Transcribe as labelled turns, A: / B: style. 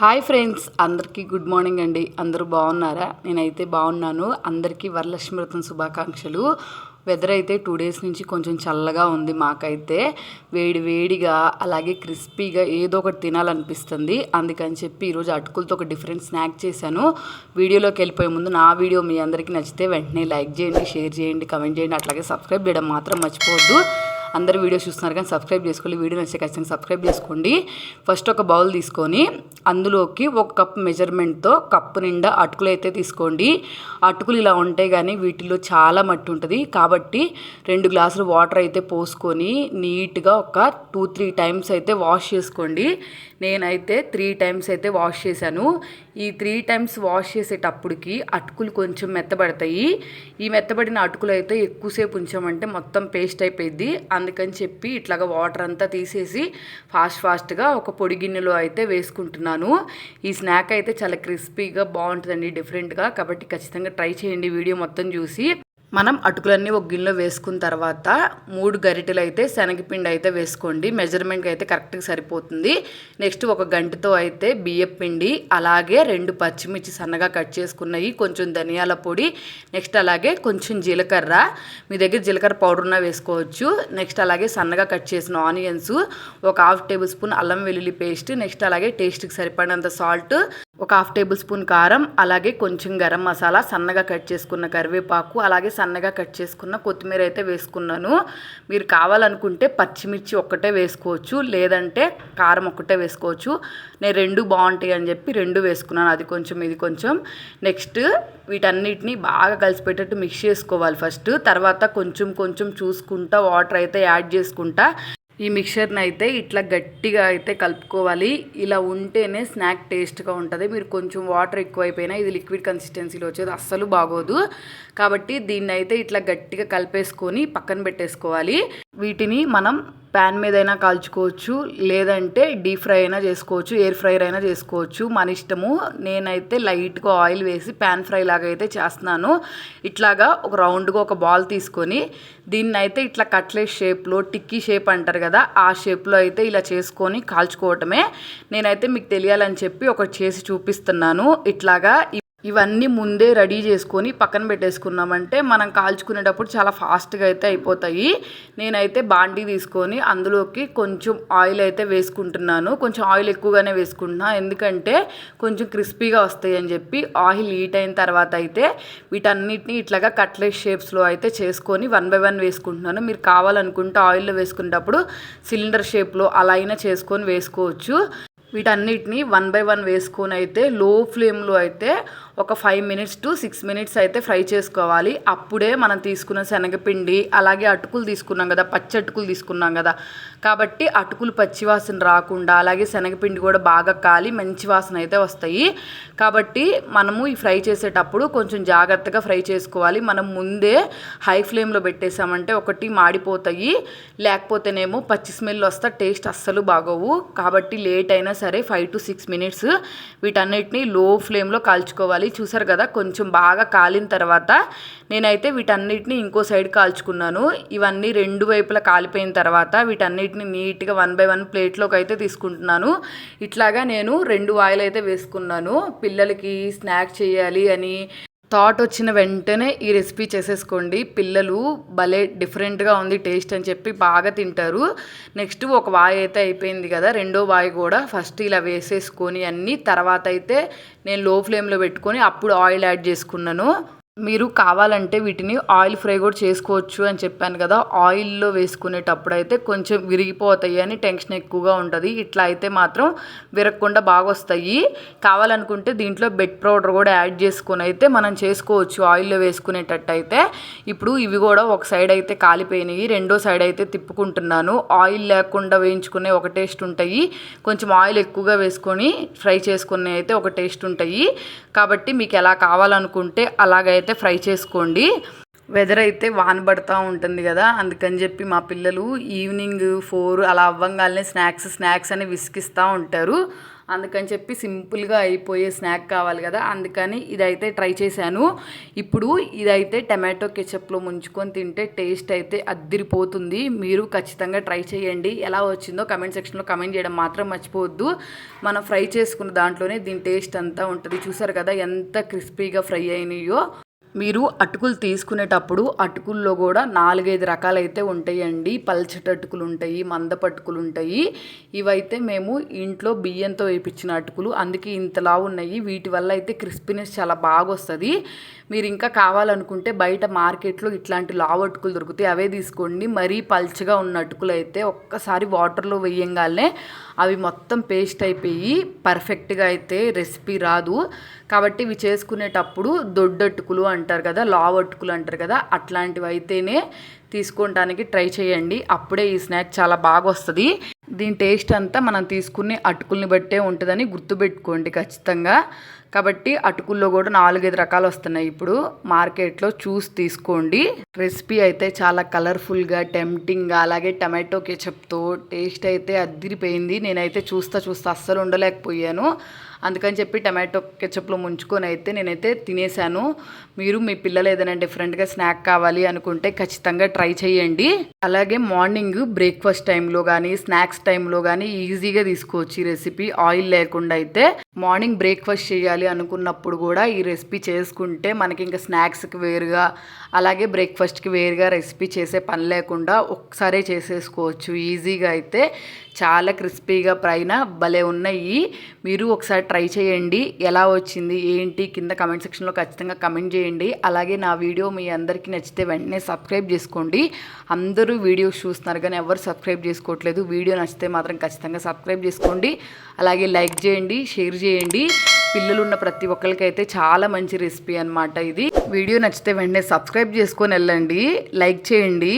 A: Hi friends అందరికీ good morning అండి. అందరూ బాగున్నారా? నేనైతే బాగున్నాను. అందరికీ వరలక్ష్మీవ్రతం శుభాకాంక్షలు. వెదర్ అయితే టూ డేస్ నుంచి కొంచెం చల్లగా ఉంది మాకైతే. వేడి వేడిగా అలాగే క్రిస్పీగా ఏదో ఒకటి తినాలనిపిస్తుంది. అందుకని చెప్పి ఈరోజు అటుకులతో ఒక డిఫరెంట్ స్నాక్ చేశాను. వీడియోలోకి వెళ్ళిపోయే ముందు నా వీడియో మీ అందరికీ నచ్చితే వెంటనే లైక్ చేయండి షేర్ చేయండి కమెంట్ చేయండి. అట్లాగే సబ్స్క్రైబ్ చేయడం మాత్రం మర్చిపోవద్దు. అందరు వీడియో చూస్తున్నారు కానీ సబ్స్క్రైబ్ చేసుకోండి. వీడియో నచ్చితే ఖచ్చితంగా సబ్స్క్రైబ్ చేసుకోండి. ఫస్ట్ ఒక బౌల్ తీసుకొని అందులోకి ఒక కప్ మెజర్మెంట్తో కప్పు నిండా అటుకులు అయితే తీసుకోండి. అటుకులు ఇలా ఉంటాయి కానీ వీటిలో చాలా మట్టి ఉంటుంది. కాబట్టి రెండు గ్లాసులు వాటర్ అయితే పోసుకొని నీట్గా ఒక టూ త్రీ టైమ్స్ అయితే వాష్ చేసుకోండి. నేనైతే త్రీ టైమ్స్ అయితే వాష్ చేశాను. ఈ త్రీ టైమ్స్ వాష్ చేసేటప్పటికి అటుకులు కొంచెం మెత్తబడతాయి. ఈ మెత్తబడిన అటుకులు అయితే ఎక్కువసేపు ఉంచామంటే మొత్తం పేస్ట్ అయిపోయింది అందుకని చెప్పి ఇట్లాగా వాటర్ అంతా తీసేసి ఫాస్ట్ ఫాస్ట్గా ఒక పొడి గిన్నెలో అయితే వేసుకుంటున్నాను. ఈ స్నాక్ అయితే చాలా క్రిస్పీగా బాగుంటుందండి డిఫరెంట్గా కాబట్టి ఖచ్చితంగా ట్రై చేయండి వీడియో మొత్తం చూసి. మనం అటుకులన్నీ ఒక గిన్నెలో వేసుకున్న తర్వాత మూడు గరిటెలు అయితే శనగపిండి అయితే వేసుకోండి. మెజర్మెంట్కి అయితే కరెక్ట్గా సరిపోతుంది. నెక్స్ట్ ఒక గంటతో అయితే బియ్యం పిండి అలాగే రెండు పచ్చిమిర్చి సన్నగా కట్ చేసుకున్నవి కొంచెం ధనియాల పొడి నెక్స్ట్ అలాగే కొంచెం జీలకర్ర. మీ దగ్గర జీలకర్ర పౌడర్ ఉన్నా వేసుకోవచ్చు. నెక్స్ట్ అలాగే సన్నగా కట్ చేసిన ఆనియన్స్ ఒక హాఫ్ టేబుల్ స్పూన్ అల్లం వెల్లుల్లి పేస్ట్ నెక్స్ట్ అలాగే టేస్ట్కి సరిపడినంత సాల్ట్ ఒక హాఫ్ టేబుల్ స్పూన్ కారం అలాగే కొంచెం గరం మసాలా సన్నగా కట్ చేసుకున్న కరివేపాకు అలాగే సన్నగా కట్ చేసుకున్న కొత్తిమీర అయితే వేసుకున్నాను. మీరు కావాలనుకుంటే పచ్చిమిర్చి ఒక్కటే వేసుకోవచ్చు లేదంటే కారం ఒక్కటే వేసుకోవచ్చు. నేను రెండు బాగుంటాయి అని చెప్పి రెండు వేసుకున్నాను అది కొంచెం ఇది కొంచెం. నెక్స్ట్ వీటన్నిటిని బాగా కలిసిపెట్టేట్టు మిక్స్ చేసుకోవాలి ఫస్ట్. తర్వాత కొంచెం కొంచెం చూసుకుంటా వాటర్ అయితే యాడ్ చేసుకుంటా. ఈ మిక్చర్ని అయితే ఇట్లా గట్టిగా అయితే కలుపుకోవాలి. ఇలా ఉంటేనే స్నాక్ టేస్ట్గా ఉంటుంది. మీరు కొంచెం వాటర్ ఎక్కువైపోయినా ఇది లిక్విడ్ కన్సిస్టెన్సీలో వచ్చేది అస్సలు బాగోదు. కాబట్టి దీన్ని అయితే ఇట్లా గట్టిగా కలిపేసుకొని పక్కన పెట్టేసుకోవాలి. వీటిని మనం ప్యాన్ మీద అయినా కాల్చుకోవచ్చు లేదంటే డీప్ ఫ్రై అయినా చేసుకోవచ్చు ఎయిర్ ఫ్రైర్ అయినా చేసుకోవచ్చు. మన ఇష్టము. నేనైతే లైట్గా ఆయిల్ వేసి ప్యాన్ ఫ్రై లాగా అయితే చేస్తున్నాను. ఇట్లాగా ఒక రౌండ్గా ఒక బాల్ తీసుకొని దీన్ని అయితే ఇట్లా కట్లెట్ షేప్లో టిక్కీ షేప్ అంటారు కదా ఆ షేప్లో అయితే ఇలా చేసుకొని కాల్చుకోవటమే. నేనైతే మీకు తెలియాలని చెప్పి ఒకటి చేసి చూపిస్తున్నాను. ఇట్లాగా ఇవన్నీ ముందే రెడీ చేసుకొని పక్కన పెట్టేసుకున్నామంటే మనం కాల్చుకునేటప్పుడు చాలా ఫాస్ట్గా అయితే అయిపోతాయి. నేనైతే బాండీ తీసుకొని అందులోకి కొంచెం ఆయిల్ అయితే వేసుకుంటున్నాను. కొంచెం ఆయిల్ ఎక్కువగానే వేసుకుంటున్నా. ఎందుకంటే కొంచెం క్రిస్పీగా వస్తాయి అని చెప్పి ఆయిల్ హీట్ అయిన తర్వాత అయితే వీటన్నిటిని ఇట్లాగా కట్లెట్ షేప్స్లో అయితే చేసుకొని వన్ బై వన్ వేసుకుంటున్నాను. మీరు కావాలనుకుంటే ఆయిల్లో వేసుకునేటప్పుడు సిలిండర్ షేప్లో అలా అయినా చేసుకొని వేసుకోవచ్చు. వీటన్నిటిని వన్ బై వన్ వేసుకొని అయితే లో ఫ్లేమ్లో అయితే ఒక five minutes to six minutes అయితే ఫ్రై చేసుకోవాలి. అప్పుడే మనం తీసుకున్న శనగపిండి అలాగే అటుకులు తీసుకున్నాం కదా పచ్చి అటుకులు తీసుకున్నాం కదా. కాబట్టి అటుకులు పచ్చివాసన రాకుండా అలాగే శనగపిండి కూడా బాగా కాలి మంచి వాసన అయితే వస్తాయి. కాబట్టి మనము ఈ ఫ్రై చేసేటప్పుడు కొంచెం జాగ్రత్తగా ఫ్రై చేసుకోవాలి. మనం ముందే హై ఫ్లేమ్లో పెట్టేసామంటే ఒకటి మాడిపోతాయి. లేకపోతేనేమో పచ్చి స్మెల్ వస్తే టేస్ట్ అస్సలు బాగోవు. కాబట్టి లేట్ అయినా సరే ఫైవ్ టు సిక్స్ మినిట్స్ వీటన్నిటిని లో ఫ్లేమ్లో కాల్చుకోవాలి. చూసారు కదా కొంచెం బాగా కాలిన తర్వాత నేనైతే వీటన్నిటిని ఇంకో సైడ్ కాల్చుకున్నాను. ఇవన్నీ రెండు వైపులా కాలిపోయిన తర్వాత వీటన్నిటిని నీట్గా వన్ బై వన్ ప్లేట్లోకి అయితే తీసుకుంటున్నాను. ఇట్లాగా నేను రెండు ఆయిల్ అయితే వేసుకున్నాను. పిల్లలకి స్నాక్ చేయాలి అని థాట్ వచ్చిన వెంటనే ఈ రెసిపీ చేసేసుకోండి. పిల్లలు భలే డిఫరెంట్గా ఉంది టేస్ట్ అని చెప్పి బాగా తింటారు. నెక్స్ట్ ఒక వాయి అయితే అయిపోయింది కదా రెండో వాయి కూడా ఫస్ట్ ఇలా వేసేసుకొని అన్నీ తర్వాత అయితే నేను లో ఫ్లేమ్లో పెట్టుకొని అప్పుడు ఆయిల్ యాడ్ చేసుకున్నాను. మీరు కావాలంటే వీటిని ఆయిల్ ఫ్రై కూడా చేసుకోవచ్చు అని చెప్పాను కదా. ఆయిల్లో వేసుకునేటప్పుడు అయితే కొంచెం విరిగిపోతాయి అని టెన్షన్ ఎక్కువగా ఉంటుంది. ఇట్లా అయితే మాత్రం విరగకుండా బాగా వస్తాయి. కావాలనుకుంటే దీంట్లో బెడ్ పౌడర్ కూడా యాడ్ చేసుకొని అయితే మనం చేసుకోవచ్చు ఆయిల్లో వేసుకునేటట్టు అయితే ఇప్పుడు ఇవి కూడా ఒక సైడ్ అయితే కాలిపోయినాయి. రెండో సైడ్ అయితే తిప్పుకుంటున్నాను. ఆయిల్ లేకుండా వేయించుకునే ఒక టేస్ట్ ఉంటాయి. కొంచెం ఆయిల్ ఎక్కువగా వేసుకొని ఫ్రై చేసుకునే అయితే ఒక టేస్ట్ ఉంటాయి. కాబట్టి మీకు ఎలా కావాలనుకుంటే అలాగైతే అయితే ఫ్రై చేసుకోండి. వెదర్ అయితే వాన పడుతూ ఉంటుంది కదా అందుకని చెప్పి మా పిల్లలు ఈవినింగ్ ఫోర్ అలా అవ్వంగానే స్నాక్స్ స్నాక్స్ అని విసికిస్తూ ఉంటారు. అందుకని చెప్పి సింపుల్గా అయిపోయే స్నాక్ కావాలి కదా అందుకని ఇదైతే ట్రై చేశాను. ఇప్పుడు ఇదైతే టమాటో కెచప్లో ముంచుకొని తింటే టేస్ట్ అయితే అద్దిరిపోతుంది. మీరు ఖచ్చితంగా ట్రై చేయండి. ఎలా వచ్చిందో కమెంట్ సెక్షన్లో కమెంట్ చేయడం మాత్రం మర్చిపోవద్దు. మనం ఫ్రై చేసుకున్న దాంట్లోనే దీని టేస్ట్ అంతా ఉంటుంది. చూసారు కదా ఎంత క్రిస్పీగా ఫ్రై అయినాయో. మీరు అటుకులు తీసుకునేటప్పుడు అటుకుల్లో కూడా నాలుగైదు రకాలైతే ఉంటాయండి. పల్చటి అటుకులు ఉంటాయి మందపు అటుకులు ఉంటాయి ఇవైతే మేము ఇంట్లో బియ్యంతో వేయించిన అటుకులు. అందుకే ఇంతలా ఉన్నాయి. వీటి వల్ల అయితే క్రిస్పీనెస్ చాలా బాగా వస్తుంది మీరు ఇంకా కావాలనుకుంటే బయట మార్కెట్లో ఇట్లాంటి లావు అటుకులు దొరుకుతాయి. అవే తీసుకోండి. మరీ పల్చగా ఉన్న అటుకులు అయితే ఒక్కసారి వాటర్లో వేయంగానే అవి మొత్తం పేస్ట్ అయిపోయి పర్ఫెక్ట్గా అయితే రెసిపీ రాదు. కాబట్టి ఇవి చేసుకునేటప్పుడు దొడ్డటుకులు అంటే అంటారు కదా లావ్ అటుకులు అంటారు కదా అట్లాంటివి అయితేనే తీసుకోవడానికి ట్రై చేయండి. అప్పుడే ఈ స్నాక్ చాలా బాగా వస్తుంది. దీని టేస్ట్ అంతా మనం తీసుకునే అటుకుల్ని బట్టే ఉంటుందని గుర్తుపెట్టుకోండి ఖచ్చితంగా. కాబట్టి అటుకుల్లో కూడా నాలుగైదు రకాలు వస్తున్నాయి ఇప్పుడు. మార్కెట్లో చూసి తీసుకోండి. రెసిపీ అయితే చాలా కలర్ఫుల్గా టెంప్టింగ్గా అలాగే టమాటో కెచప్తో టేస్ట్ అయితే అద్దిరిపోయింది. నేనైతే చూస్తా చూస్తా అస్సలు ఉండలేకపోయాను. అందుకని చెప్పి టమాటో కెచప్లో ముంచుకొని అయితే నేనైతే తినేసాను మీరు మీ పిల్లలు ఏదైనా డిఫరెంట్గా స్నాక్ కావాలి అనుకుంటే ఖచ్చితంగా ట్రై చేయండి. అలాగే మార్నింగ్ బ్రేక్ఫాస్ట్ టైంలో కానీ స్నాక్స్ టైంలో కానీ ఈజీగా తీసుకోవచ్చు ఈ రెసిపీ ఆయిల్ లేకుండా అయితే మార్నింగ్ బ్రేక్ఫాస్ట్ చేయాలి అనుకున్నప్పుడు కూడా ఈ రెసిపీ చేసుకుంటే మనకి ఇంకా స్నాక్స్కి వేరుగా అలాగే బ్రేక్ఫాస్ట్కి వేరుగా రెసిపీ చేసే పని లేకుండా ఒక్కసారే చేసేసుకోవచ్చు. ఈజీగా అయితే చాలా క్రిస్పీగా పైన భలే ఉన్నాయి. మీరు ఒకసారి ట్రై చేయండి. ఎలా వచ్చింది ఏంటి కింద కమెంట్ సెక్షన్లో ఖచ్చితంగా కమెంట్ చేయండి. అలాగే నా వీడియో మీ అందరికీ నచ్చితే వెంటనే సబ్స్క్రైబ్ చేసుకోండి. అందరూ వీడియోస్ చూస్తున్నారు కానీ ఎవరు సబ్స్క్రైబ్ చేసుకోవట్లేదు. వీడియో నచ్చితే మాత్రం ఖచ్చితంగా సబ్స్క్రైబ్ చేసుకోండి. అలాగే లైక్ చేయండి షేర్ చేయండి. పిల్లలు ఉన్న ప్రతి ఒక్కరికైతే చాలా మంచి రెసిపీ అనమాట ఇది. వీడియో నచ్చితే వెంటనే సబ్స్క్రైబ్ చేసుకొని వెళ్ళండి. లైక్ చేయండి.